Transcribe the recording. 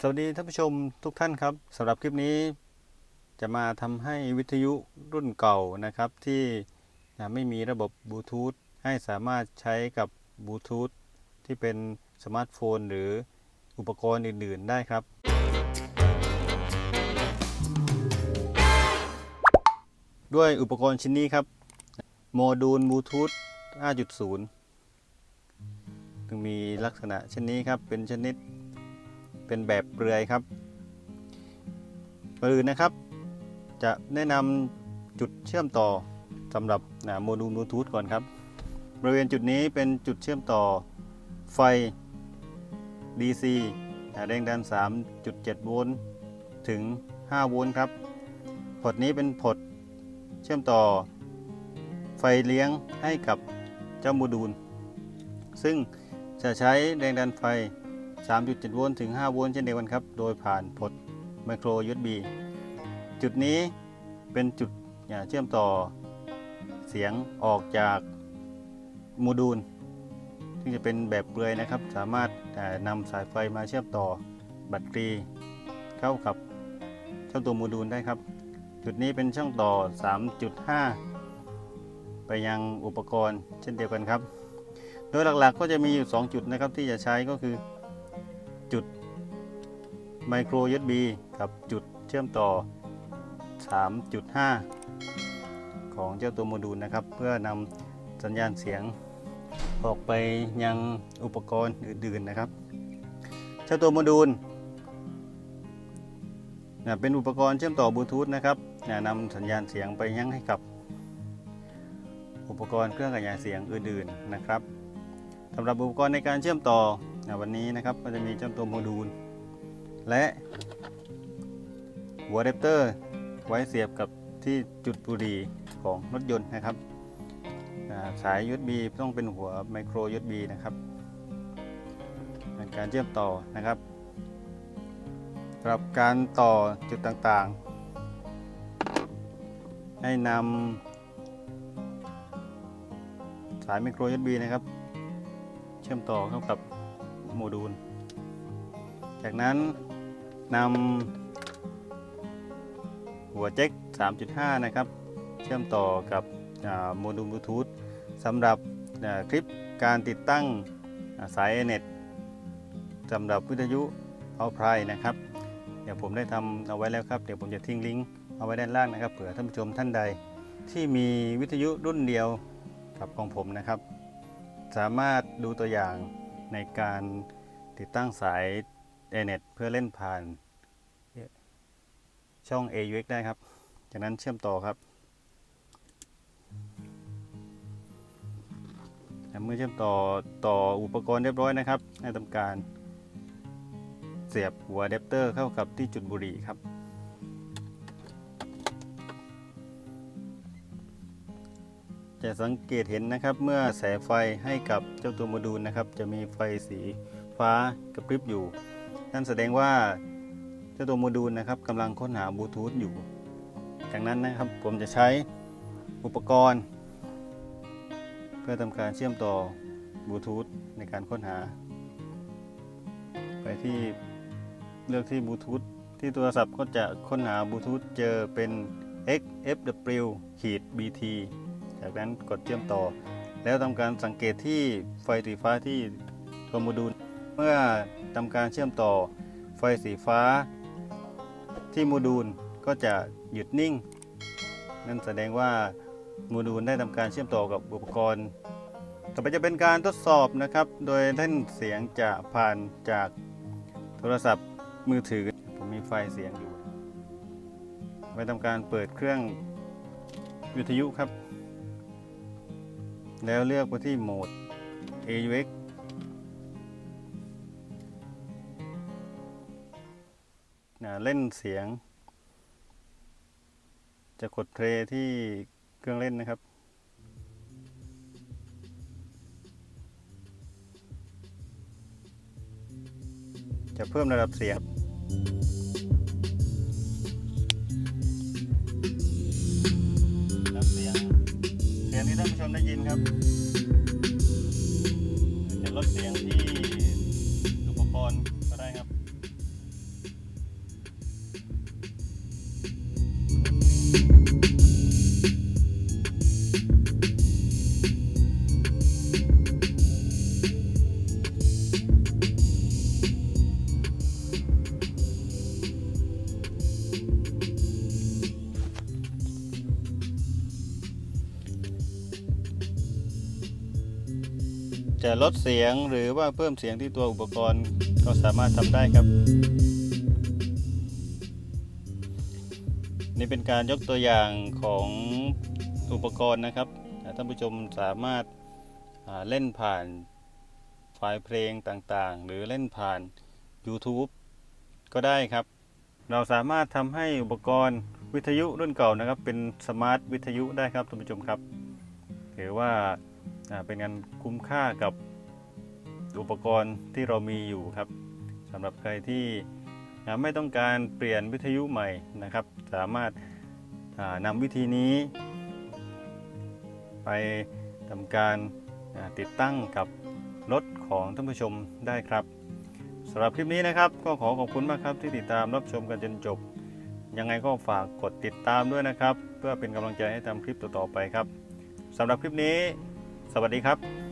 สวัสดีท่านผู้ชมทุกท่านครับสำหรับคลิปนี้ จะมาทำให้วิทยุรุ่นเก่านะครับ ที่ไม่มีระบบบลูทูธให้สามารถใช้กับบลูทูธที่เป็นสมาร์ทโฟน หรืออุปกรณ์อื่น ๆ ได้ครับ ด้วยอุปกรณ์ชิ้นนี้ครับโมดูลบลูทูธ5.0ซึ่งมีลักษณะเช่นนี้ครับเป็นชนิด เป็นแบบเปลือยครับก่อนอื่นนะครับ จะแนะนำจุดเชื่อมต่อสำหรับนะโมดูลบลูทูธก่อนครับ บริเวณจุดนี้เป็นจุดเชื่อมต่อไฟ DC นะแรงดัน 3.7 โวลต์ถึง 5 โวลต์ครับ พอร์ตนี้เป็นพอร์ตเชื่อมต่อไฟเลี้ยงให้กับเจ้าโมดูล ซึ่งจะใช้แรงดันไฟ 3.7 โวลต์ถึง 5 โวลต์เช่นเดียวกันครับ โดยผ่านพอร์ตไมโคร USB จุดนี้เป็นจุดเชื่อมต่อเสียงออกจากโมดูล ซึ่งจะเป็นแบบเปลือยนะครับ สามารถนำสายไฟมาเชื่อมต่อแบตเตอรี่เข้ากับเจ้าตัวโมดูลได้ครับ จุดนี้เป็นช่องต่อ 3.5 ไปยังอุปกรณ์เช่นเดียวกันครับ โดยหลักๆก็จะมีอยู่ 2 จุดนะครับที่จะใช้ก็คือ จุดไมโคร USB กับจุดเชื่อมต่อ 3.5 ของเจ้าตัวโมดูลนะครับ เพื่อนำสัญญาณเสียงออกไปยังอุปกรณ์อื่นๆนะครับ เจ้าตัวโมดูลเป็นอุปกรณ์เชื่อมต่อบลูทูธนะครับนำสัญญาณเสียงไปยังให้กับ อุปกรณ์เครื่องขยายเสียงอื่นๆนะครับสำหรับอุปกรณ์ในการเชื่อมต่อ วันนี้นะครับก็จะมีเจ้าตัวโมดูล และหัวอะแดปเตอร์ไว้เสียบกับที่จุดบุหรี่ของรถยนต์นะครับอ่าสาย USB ต้องเป็นหัวไมโคร USB นะครับการเชื่อมต่อนะครับสำหรับการต่อจุดต่างๆ ให้นำสายไมโคร USB นะครับ เชื่อมต่อเข้ากับ โมดูล จากนั้นนำหัวแจ็ค 3.5 นะครับ เชื่อมต่อกับโมดูลบลูทูธสำหรับคลิปการติดตั้งอ่าสายเน็ตสำหรับวิทยุเอาไพรนะครับ เดี๋ยวผมได้ทำเอาไว้แล้วครับ เดี๋ยวผมจะทิ้งลิงก์เอาไว้ด้านล่างนะครับเผื่อท่านผู้ชมท่านใดที่มีวิทยุรุ่นเดียวกับของผมนะครับ สามารถดูตัวอย่าง ในการติดตั้งสาย a n e t เพื่อเล่นผ่าน ช่อง AUX ได้ครับ จากนั้นเชื่อมต่อครับและเมื่อเชื่อมต่อต่ออุปกรณ์เรียบร้อยนะครับ ให้ทำการเสียบหัวอะแดปเตอร์เข้ากับที่จุดบุหรี่ครับ จะสังเกตเห็นนะครับเมื่อแสงไฟให้กับเจ้าตัวโมดูลนะครับ จะมีไฟสีฟ้ากระพริบอยู่ นั่นแสดงว่าเจ้าตัวโมดูลนะครับกำลังค้นหาบลูทูธอยู่จากนั้นนะครับผมจะใช้อุปกรณ์ เพื่อทำการเชื่อมต่อบลูทูธในการค้นหา ไปที่เลือกที่บลูทูธที่โทรศัพท์ก็จะค้นหาบลูทูธเจอเป็น XFW BT จากนั้นกดเชื่อมต่อ แล้วทำการสังเกตที่ไฟสีฟ้าที่ตัวโมดูล เมื่อทำการเชื่อมต่อไฟสีฟ้า ที่โมดูลก็จะหยุดนิ่ง นั่นแสดงว่าโมดูลได้ทำการเชื่อมต่อกับอุปกรณ์ ต่อไปจะเป็นการทดสอบนะครับ โดยเล่นเสียงจะผ่านจากโทรศัพท์มือถือ ผมมีไฟเสียงอยู่ไว้ทำการเปิดเครื่องวิทยุครับ แล้วเลือกไปที่โหมด AUX นะเล่นเสียง จะกดเพลย์ที่เครื่องเล่นนะครับ จะเพิ่มระดับเสียง ได้ยินครับเห็นรถเสียงที่อุปกรณ์ก็ได้ครับ จะลดเสียงหรือว่าเพิ่มเสียงที่ตัวอุปกรณ์ก็สามารถทำได้ครับ นี่เป็นการยกตัวอย่างของอุปกรณ์นะครับท่านผู้ชมสามารถาเล่นผ่านไฟล์เพลงต่างๆ หรือเล่นผ่าน YouTube ก็ได้ครับ เราสามารถทำให้อุปกรณ์วิทยุรุ่นเก่านะครับ เป็นสมาร์ทวิทยุได้ครับท่านผู้ชมครับถือว่า เป็นงานคุ้มค่ากับอุปกรณ์ที่เรามีอยู่ครับสำหรับใครที่ไม่ต้องการเปลี่ยนวิทยุใหม่นะครับ สามารถานำวิธีนี้ ไปทำการาติดตั้งกับรถของท่านผู้ชมได้ครับสำหรับคลิปนี้นะครับ ก็ขอขอบคุณมากครับที่ติดตามรับชมกันจนจบ ยังไงก็ฝากกดติดตามด้วยนะครับ เพื่อเป็นกำลังใจให้ทำคลิปต่อๆไปครับสำหรับคลิปนี้ วัสดีครับ